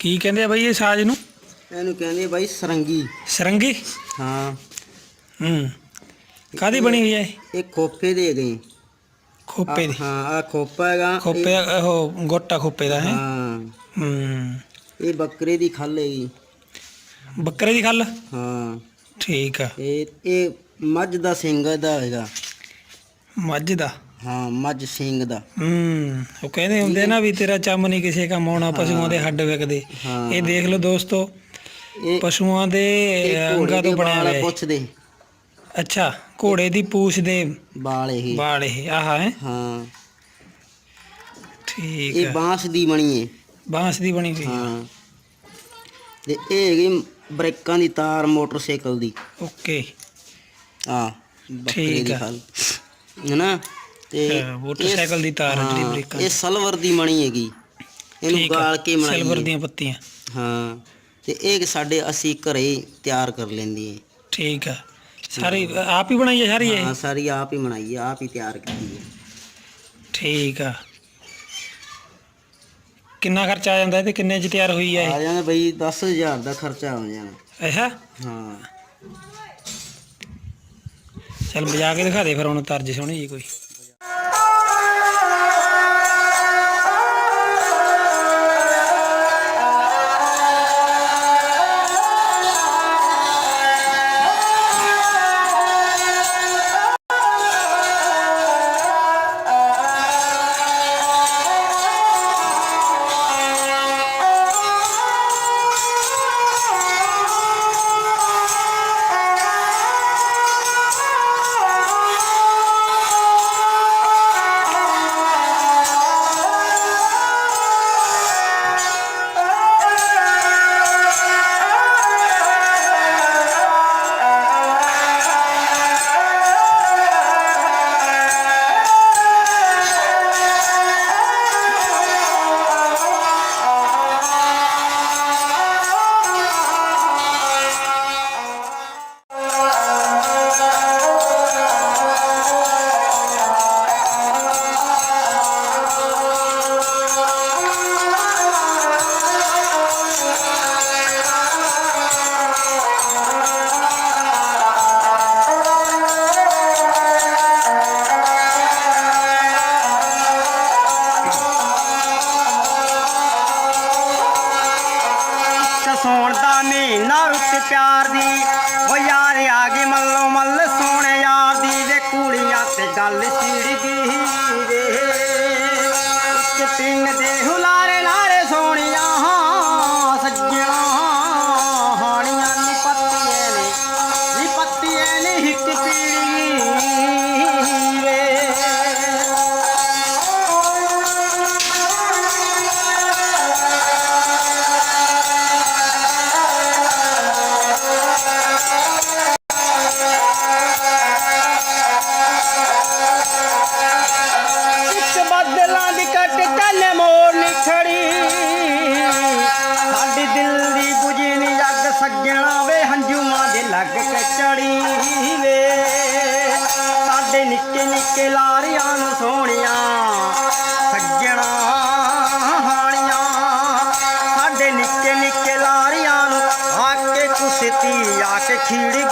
ਕੀ ਕਹਿੰਦੇ ਆ ਬਾਈ ਇਹ ਸਾਜ਼ ਨੂੰ? ਇਹਨੂੰ ਕਹਿੰਦੇ ਆ ਬਾਈ ਸਰੰਗੀ। ਸਰੰਗੀ? ਹਾਂ। ਹੂੰ। ਕਾਦੀ ਬਣੀ ਹੋਈ ਹੈ ਇਹ? ਇਹ ਖੋਪੇ ਦੇ ਗਏ। ਖੋਪੇ ਦੀ? ਹਾਂ ਆ ਖੋਪਾ ਹੈਗਾ। ਖੋਪੇ ਦਾ ਉਹ ਗੋਟਾ ਖੋਪੇ ਦਾ ਹੈ? ਹਾਂ। ਹੂੰ। ਇਹ ਬੱਕਰੇ ਦੀ ਖੱਲ ਹੈਗੀ। ਬੱਕਰੇ ਦੀ ਖੱਲ? ਹਾਂ। ਠੀਕ ਆ। ਇਹ ਇਹ ਮੱਝ ਦਾ ਸਿੰਘ ਦਾ ਹੈਗਾ। ਮੱਝ ਦਾ? ਹਾਂ ਮੱਝ ਸਿੰਘ ਦਾ। ਹੂੰ ਉਹ ਕਹਿੰਦੇ ਹੁੰਦੇ ਨਾ ਵੀ ਤੇਰਾ ਚੰਮ ਨਹੀਂ ਕਿਸੇ ਕੰਮ ਆਉਣਾ ਪਸ਼ੂਆਂ ਦੇ ਹੱਡ ਵਿਕਦੇ। ਹਾਂ। ਇਹ ਦੇਖ ਲਓ ਦੋਸਤੋ ਇਹ ਪਸ਼ੂਆਂ ਦੇ ਇਹ ਅੰਗਾਂ ਘੋੜੇ ਦੇ ਤੋਂ ਬਣਿਆ ਵਾਲ ਹੋਇਆ ਹੈ ਪੁੱਛਦੇ। ਅੱਛਾ ਘੋੜੇ ਦੀ ਪੂਛ ਦੇ ਵਾਲ ਇਹ। ਵਾਲ ਇਹ ਆਹ ਹੈ? ਹਾਂ। ਠੀਕ ਇਹ ਬਾਂਸ ਦੀ ਬਣੀ ਹੈ ਬਾਂਸ ਦੀ ਬਣੀ ਹੋਈ ਹਾਂ। ਤੇ ਇਹ ਹੈਗੀ ਬ੍ਰੇਕਾਂ ਦੀ ਤਾਰ ਮੋਟਰਸਾਈਕਲ ਦੀ। ਓਕੇ। ਆ ਬੱਕਰੇ ਠੀਕ ਦੀ ਆ। ਖਲ ਹੈਨਾ? ਤੇ ਮੋਟਰਸਾਈਕਲ ਦੀ ਤਾਰ ਆ ਜਿਹੜੀ ਬ੍ਰੇਕਾਂ ਇਹ ਸਲਵਰ ਦੀ ਬਣੀ ਹੈਗੀ। ਇਹਨੂੰ ਆ, ਗਾਲ ਕੇ ਬਣਾਈ ਸਿਲਵਰ। ਦੀਆਂ ਪੱਤੀਆਂ। ਹਾਂ ਤੇ ਇਹ ਸਾਡੇ ਅਸੀਂ ਘਰੇ ਤਿਆਰ ਕਰ ਲੈਂਦੀ ਹੈ। ਠੀਕ ਆ। ਸਾਰੀ ਆਪ ਹੀ ਬਣਾਈ ਹੈ ਸਾਰੀ ਇਹ? ਹਾਂ ਸਾਰੀ ਆਪ ਹੀ ਬਣਾਈ ਹੈ ਆਪ ਹੀ ਤਿਆਰ ਕੀਤੀ ਹੈ ਠੀਕ ਆ। ਕਿੰਨਾ ਖਰਚਾ ਆ ਜਾਂਦਾ ਇਹ ਤੇ ਕਿੰਨੇ ਚ ਤਿਆਰ ਹੋਈ ਹੈ ਆ ਜਾਂਦਾ ਬਈ 10000 ਦਾ ਖਰਚਾ ਹੋ ਜਾਣਾ। ਅੱਛਾ। ਹਾਂ। ਚਲ ਵਜਾ ਕੇ ਦਿਖਾ ਦੇ ਫਿਰ ਹੁਣ ਤਰਜ ਸੋਹਣੀ ਜੀ ਕੋਈ। ਪਿਆਰ ਦੀ। ਓ ਯਾਰ, ਆ ਗਈ ਮੱਲੋ ਮੱਲ ਸੋਹਣੇ ਯਾਰ ਦੀ। ਵੇ ਕੁੜੀਆਂ ਤੇ ਗੱਲ ਛਿੜਦੀ ਵੇ। ਇੱਕ ਪਿੰਨ ਦੇ ਹੁਲਾਰੇ ਲਾਰੇ ਸੋਹਣੀਆਂ ਹਾਂ ਸੱਜਣਾ ਹਾਣੀਆਂ। ਨੀ ਪੱਤੀਏ ਨੀ ਪੱਤੀਏ ਨੇ ਹਿੱਕ ਪੀੜੀ। 体力